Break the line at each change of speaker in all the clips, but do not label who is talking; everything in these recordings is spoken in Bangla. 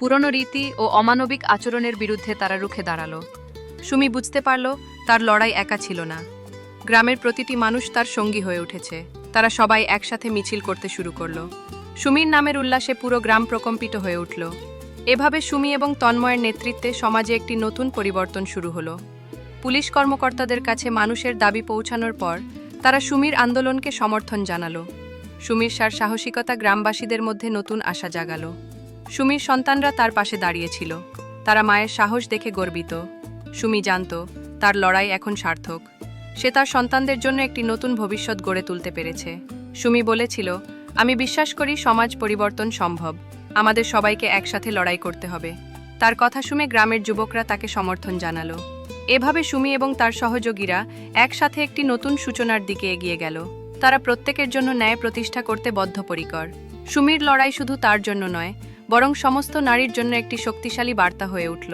পুরনো রীতি ও অমানবিক আচরণের বিরুদ্ধে তারা রুখে দাঁড়াল। সুমি বুঝতে পারল, তার লড়াই একা ছিল না। গ্রামের প্রতিটি মানুষ তার সঙ্গী হয়ে উঠেছে। তারা সবাই একসাথে মিছিল করতে শুরু করল। সুমির নামের উল্লাসে পুরো গ্রাম প্রকম্পিত হয়ে উঠল। এভাবে সুমি এবং তন্ময়ের নেতৃত্বে সমাজে একটি নতুন পরিবর্তন শুরু হলো। পুলিশ কর্মকর্তাদের কাছে মানুষের দাবি পৌঁছানোর পর তারা সুমির আন্দোলনকে সমর্থন জানালো। সুমির সার সাহসিকতা গ্রামবাসীদের মধ্যে নতুন আশা জাগালো। সুমির সন্তানরা তার পাশে দাঁড়িয়েছিল। তারা মায়ের সাহস দেখে গর্বিত। সুমি জানত, তার লড়াই এখন সার্থক। সে তার সন্তানদের জন্য একটি নতুন ভবিষ্যৎ গড়ে তুলতে পেরেছে। সুমি বলেছিল, আমি বিশ্বাস করি সমাজ পরিবর্তন সম্ভব। আমাদের সবাইকে একসাথে লড়াই করতে হবে। তার কথা শুনে গ্রামের যুবকরা তাকে সমর্থন জানালো। এভাবে সুমি এবং তার সহযোগীরা একসাথে একটি নতুন সূচনার দিকে এগিয়ে গেল। তারা প্রত্যেকের জন্য ন্যায় প্রতিষ্ঠা করতে বদ্ধপরিকর। সুমির লড়াই শুধু তার জন্য নয় বরং সমস্ত নারীর জন্য একটি শক্তিশালী বার্তা হয়ে উঠল।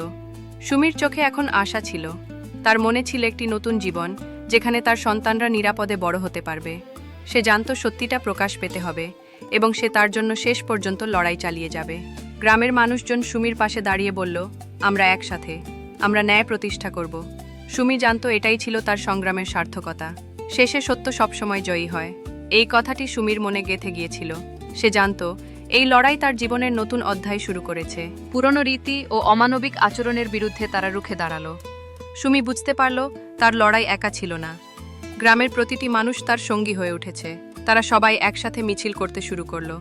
সুমির চোখে এখন আশা ছিল। তার মনে ছিল একটি নতুন জীবন, যেখানে তার সন্তানরা নিরাপদে বড় হতে পারবে। সে জানত সত্যিটা প্রকাশ পেতে হবে এবং সে তার জন্য শেষ পর্যন্ত লড়াই চালিয়ে যাবে। গ্রামের মানুষজন সুমির পাশে দাঁড়িয়ে বলল, আমরা একসাথে। আমরা ন্যায় প্রতিষ্ঠা করব। সুমি জানত এটাই ছিল তার সংগ্রামের সার্থকতা। শেষে সত্য সবসময় জয়ী হয়। এই কথাটি সুমির মনে গেঁথে গিয়েছিল। সে জানত এই লড়াই তার জীবনের নতুন অধ্যায় শুরু করেছে। পুরনো রীতি ও অমানবিক আচরণের বিরুদ্ধে তারা রুখে দাঁড়াল। সুমি বুঝতে পারল, তার লড়াই একা ছিল না। গ্রামের প্রতিটি মানুষ তার সঙ্গী হয়ে উঠেছে। তারা সবাই একসাথে মিছিল করতে শুরু করল।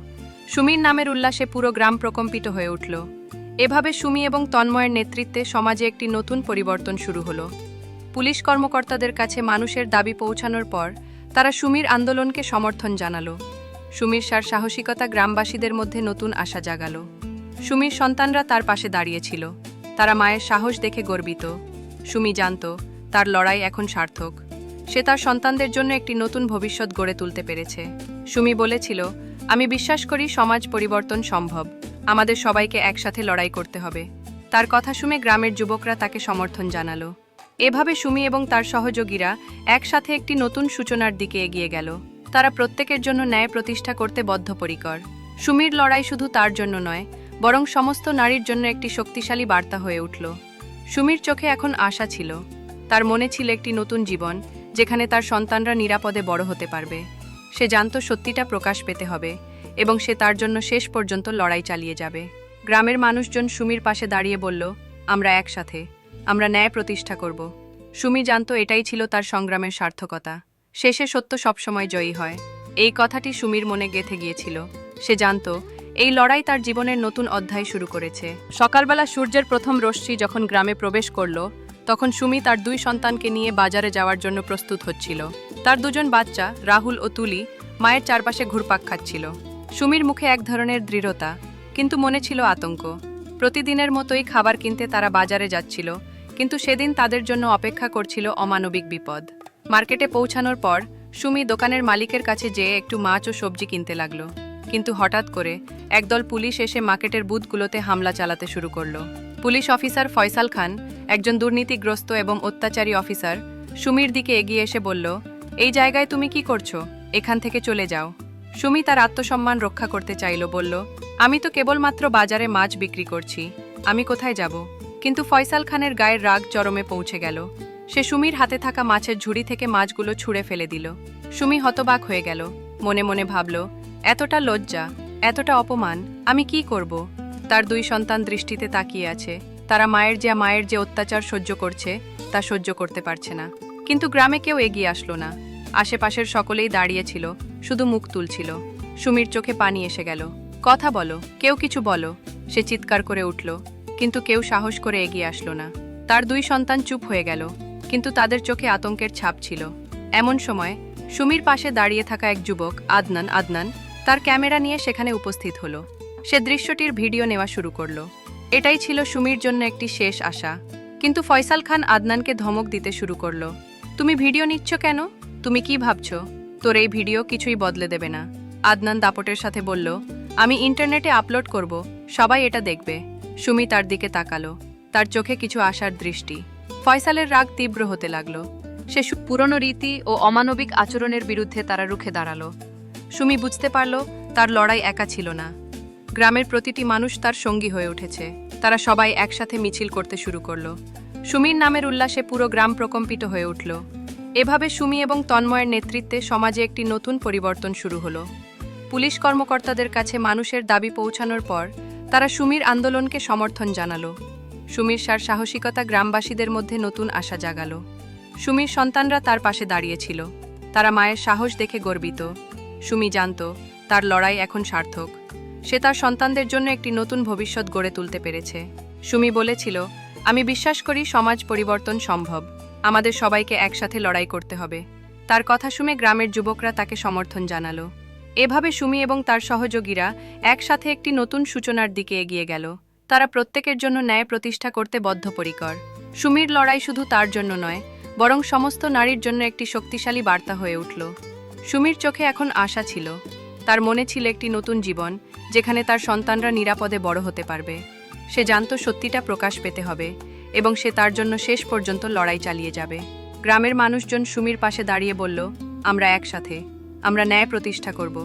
সুমির নামের উল্লাসে পুরো গ্রাম প্রকম্পিত হয়ে উঠল। এভাবে সুমি এবং তন্ময়ের নেতৃত্বে সমাজে একটি নতুন পরিবর্তন শুরু হলো। পুলিশ কর্মকর্তাদের কাছে মানুষের দাবি পৌঁছানোর পর তারা সুমির আন্দোলনকে সমর্থন জানালো। সুমির সার সাহসিকতা গ্রামবাসীদের মধ্যে নতুন আশা জাগালো। সুমির সন্তানরা তার পাশে দাঁড়িয়েছিল। তারা মায়ের সাহস দেখে গর্বিত। সুমি জানত, তার লড়াই এখন সার্থক। সে তার সন্তানদের জন্য একটি নতুন ভবিষ্যৎ গড়ে তুলতে পেরেছে। সুমি বলেছিল, আমি বিশ্বাস করি সমাজ পরিবর্তন সম্ভব। আমাদের সবাইকে একসাথে লড়াই করতে হবে। তার কথা শুনে গ্রামের যুবকরা তাকে সমর্থন জানালো। এভাবে সুমি এবং তার সহযোগীরা একসাথে একটি নতুন সূচনার দিকে এগিয়ে গেল। তারা প্রত্যেকের জন্য ন্যায় প্রতিষ্ঠা করতে বদ্ধপরিকর। সুমির লড়াই শুধু তার জন্য নয়, বরং সমস্ত নারীর জন্য একটি শক্তিশালী বার্তা হয়ে উঠল। সুমির চোখে এখন আশা ছিল। তার মনে ছিল একটি নতুন জীবন, যেখানে তার সন্তানরা নিরাপদে বড় হতে পারবে। সে জানত সত্যিটা প্রকাশ পেতে হবে, এবং সে তার জন্য শেষ পর্যন্ত লড়াই চালিয়ে যাবে। গ্রামের মানুষজন সুমির পাশে দাঁড়িয়ে বলল, আমরা একসাথে, আমরা ন্যায় প্রতিষ্ঠা করব। সুমি জানত এটাই ছিল তার সংগ্রামের সার্থকতা। শেষে সত্য সবসময় জয়ী হয়। এই কথাটি সুমির মনে গেঁথে গিয়েছিল। সে জানত, এই লড়াই তার জীবনের নতুন অধ্যায় শুরু করেছে। সকালবেলা সূর্যের প্রথম রশ্মি যখন গ্রামে প্রবেশ করল, তখন সুমি তার দুই সন্তানকে নিয়ে বাজারে যাওয়ার জন্য প্রস্তুত হচ্ছিল। তার দুজন বাচ্চা, রাহুল ও তুলি, মায়ের চারপাশে ঘুরপাক খাচ্ছিল। সুমির মুখে এক ধরনের দৃঢ়তা, কিন্তু মনে ছিল আতঙ্ক। প্রতিদিনের মতোই খাবার কিনতে তারা বাজারে যাচ্ছিল, কিন্তু সেদিন তাদের জন্য অপেক্ষা করছিল অমানবিক বিপদ। মার্কেটে পৌঁছানোর পর, সুমি দোকানের মালিকের কাছে যেয়ে একটু মাছ ও সবজি কিনতে লাগল। কিন্তু হঠাৎ করে একদল পুলিশ এসে মার্কেটের বুথগুলোতে হামলা চালাতে শুরু করল। পুলিশ অফিসার ফয়সাল খান, একজন দুর্নীতিগ্রস্ত এবং অত্যাচারী অফিসার, সুমির দিকে এগিয়ে এসে বলল, এই জায়গায় তুমি কি করছ? এখান থেকে চলে যাও। সুমি তার আত্মসম্মান রক্ষা করতে চাইল, বলল, আমি তো কেবলমাত্র বাজারে মাছ বিক্রি করছি। আমি কোথায় যাব? কিন্তু ফয়সাল খানের গায়ের রাগ চরমে পৌঁছে গেল। সে সুমির হাতে থাকা মাছের ঝুড়ি থেকে মাছগুলো ছুঁড়ে ফেলে দিল। সুমি হতবাক হয়ে গেল। মনে মনে ভাবল, এতটা লজ্জা, এতটা অপমান, আমি কি করব? তার দুই সন্তান দৃষ্টিতে তাকিয়ে আছে। তারা মায়ের যে মায়ের যে অত্যাচার সহ্য করছে, তা সহ্য করতে পারছে না। কিন্তু গ্রামে কেউ এগিয়ে আসলো না। আশেপাশের সকলেই দাঁড়িয়েছিল শুধু মুখ তুলছিল। সুমির চোখে পানি এসে গেল। কথা বলো, কেউ কিছু বলো, সে চিৎকার করে উঠল। কিন্তু কেউ সাহস করে এগিয়ে আসলো না। তার দুই সন্তান চুপ হয়ে গেল। কিন্তু তাদের চোখে আতঙ্কের ছাপ ছিল। এমন সময়, সুমির পাশে দাঁড়িয়ে থাকা এক যুবক, আদনান আদনান, তার ক্যামেরা নিয়ে সেখানে উপস্থিত হলো। সে দৃশ্যটির ভিডিও নেওয়া শুরু করল। এটাই ছিল সুমির জন্য একটি শেষ আশা। কিন্তু ফয়সাল খান আদনানকে ধমক দিতে শুরু করল। তুমি ভিডিও নিচ্ছ কেন? তুমি কি ভাবছ? তোর এই ভিডিও কিছুই বদলে দেবে না। আদনান দাপটের সাথে বলল, আমি ইন্টারনেটে আপলোড করব, সবাই এটা দেখবে। সুমি তার দিকে তাকালো। তার চোখে কিছু আশার দৃষ্টি। ফয়সালের রাগ তীব্র হতে লাগল। সে পুরনো রীতি ও অমানবিক আচরণের বিরুদ্ধে তারা রুখে দাঁড়াল। সুমি বুঝতে পারল, তার লড়াই একা ছিল না। গ্রামের প্রতিটি মানুষ তার সঙ্গী হয়ে উঠেছে। তারা সবাই একসাথে মিছিল করতে শুরু করল। সুমির নামের উল্লাসে পুরো গ্রাম প্রকম্পিত হয়ে উঠল। এভাবে সুমি এবং তন্ময়ের নেতৃত্বে সমাজে একটি নতুন পরিবর্তন শুরু হলো। পুলিশ কর্মকর্তাদের কাছে মানুষের দাবি পৌঁছানোর পর তারা সুমির আন্দোলনকে সমর্থন জানালো। সুমির সার সাহসিকতা গ্রামবাসীদের মধ্যে নতুন আশা জাগাল। সুমির সন্তানরা তার পাশে দাঁড়িয়েছিল। তারা মায়ের সাহস দেখে গর্বিত। সুমি জানত, তার লড়াই এখন সার্থক। সে তার সন্তানদের জন্য একটি নতুন ভবিষ্যৎ গড়ে তুলতে পেরেছে। সুমি বলেছিল, আমি বিশ্বাস করি সমাজ পরিবর্তন সম্ভব। আমাদের সবাইকে একসাথে লড়াই করতে হবে। তার কথা শুনে গ্রামের যুবকরা তাকে সমর্থন জানালো। এভাবে সুমি এবং তার সহযোগীরা একসাথে একটি নতুন সূচনার দিকে এগিয়ে গেল। তারা প্রত্যেকের জন্য ন্যায় প্রতিষ্ঠা করতে বদ্ধপরিকর। সুমির লড়াই শুধু তার জন্য নয়, বরং সমস্ত নারীর জন্য একটি শক্তিশালী বার্তা হয়ে উঠল। সুমির চোখে এখন আশা ছিল, তার মনে ছিল একটি নতুন জীবন, যেখানে তার সন্তানরা নিরাপদে বড় হতে পারবে। সে জানত সত্যিটা প্রকাশ পেতে হবে, এবং সে তার জন্য শেষ পর্যন্ত লড়াই চালিয়ে যাবে। গ্রামের মানুষজন সুমির পাশে দাঁড়িয়ে বলল, আমরা একসাথে, আমরা ন্যায় প্রতিষ্ঠা করব।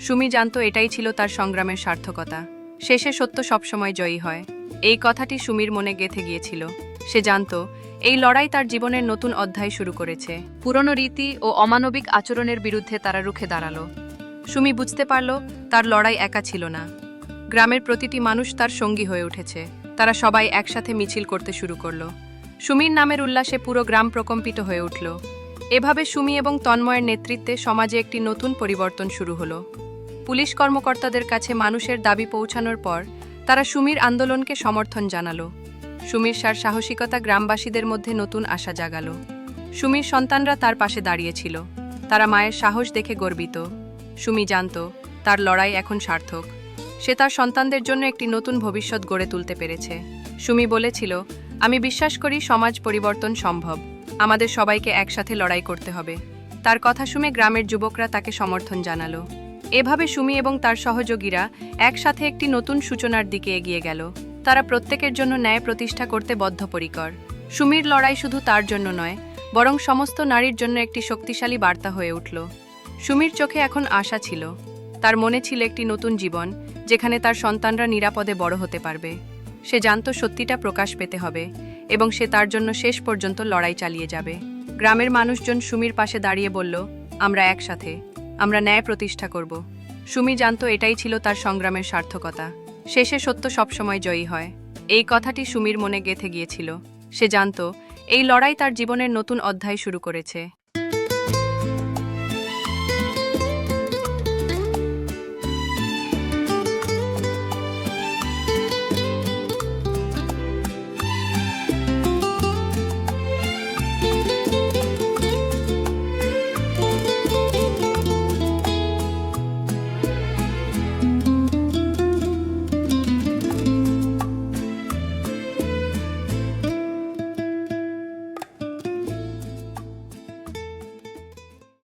সুমি জানত এটাই ছিল তার সংগ্রামের সার্থকতা। শেষে সত্য সবসময় জয়ী হয়। এই কথাটি সুমির মনে গেঁথে গিয়েছিল। সে জানত, এই লড়াই তার জীবনের নতুন অধ্যায় শুরু করেছে। পুরনো রীতি ও অমানবিক আচরণের বিরুদ্ধে তারা রুখে দাঁড়াল। সুমি বুঝতে পারল, তার লড়াই একা ছিল না। গ্রামের প্রতিটি মানুষ তার সঙ্গী হয়ে উঠেছে। তারা সবাই একসাথে মিছিল করতে শুরু করল। সুমির নামের উল্লাসে পুরো গ্রাম প্রকম্পিত হয়ে উঠল। এভাবে সুমি এবং তন্ময়ের নেতৃত্বে সমাজে একটি নতুন পরিবর্তন শুরু হলো। পুলিশ কর্মকর্তাদের কাছে মানুষের দাবি পৌঁছানোর পর তারা সুমির আন্দোলনকে সমর্থন জানালো। সুমির সার সাহসিকতা গ্রামবাসীদের মধ্যে নতুন আশা জাগালো। সুমির সন্তানরা তার পাশে দাঁড়িয়েছিল। তারা মায়ের সাহস দেখে গর্বিত। সুমি জানত, তার লড়াই এখন সার্থক। সে তার সন্তানদের জন্য একটি নতুন ভবিষ্যৎ গড়ে তুলতে পেরেছে। সুমি বলেছিল, আমি বিশ্বাস করি সমাজ পরিবর্তন সম্ভব। আমাদের সবাইকে একসাথে লড়াই করতে হবে। তার কথা শুনে গ্রামের যুবকরা তাকে সমর্থন জানালো। এভাবে সুমি এবং তার সহযোগীরা একসাথে একটি নতুন সূচনার দিকে এগিয়ে গেল। তারা প্রত্যেকের জন্য ন্যায় প্রতিষ্ঠা করতে বদ্ধপরিকর। সুমির লড়াই শুধু তার জন্য নয়, বরং সমস্ত নারীর জন্য একটি শক্তিশালী বার্তা হয়ে উঠল। সুমির চোখে এখন আশা ছিল। তার মনে ছিল একটি নতুন জীবন, যেখানে তার সন্তানরা নিরাপদে বড় হতে পারবে। সে জানত সত্যিটা প্রকাশ পেতে হবে, এবং সে তার জন্য শেষ পর্যন্ত লড়াই চালিয়ে যাবে। গ্রামের মানুষজন সুমির পাশে দাঁড়িয়ে বলল, আমরা একসাথে। আমরা ন্যায় প্রতিষ্ঠা করব। সুমি জানত এটাই ছিল তার সংগ্রামের সার্থকতা। শেষে সত্য সবসময় জয়ী হয়। এই কথাটি সুমির মনে গেঁথে গিয়েছিল। সে জানত, এই লড়াই তার জীবনের নতুন অধ্যায় শুরু করেছে।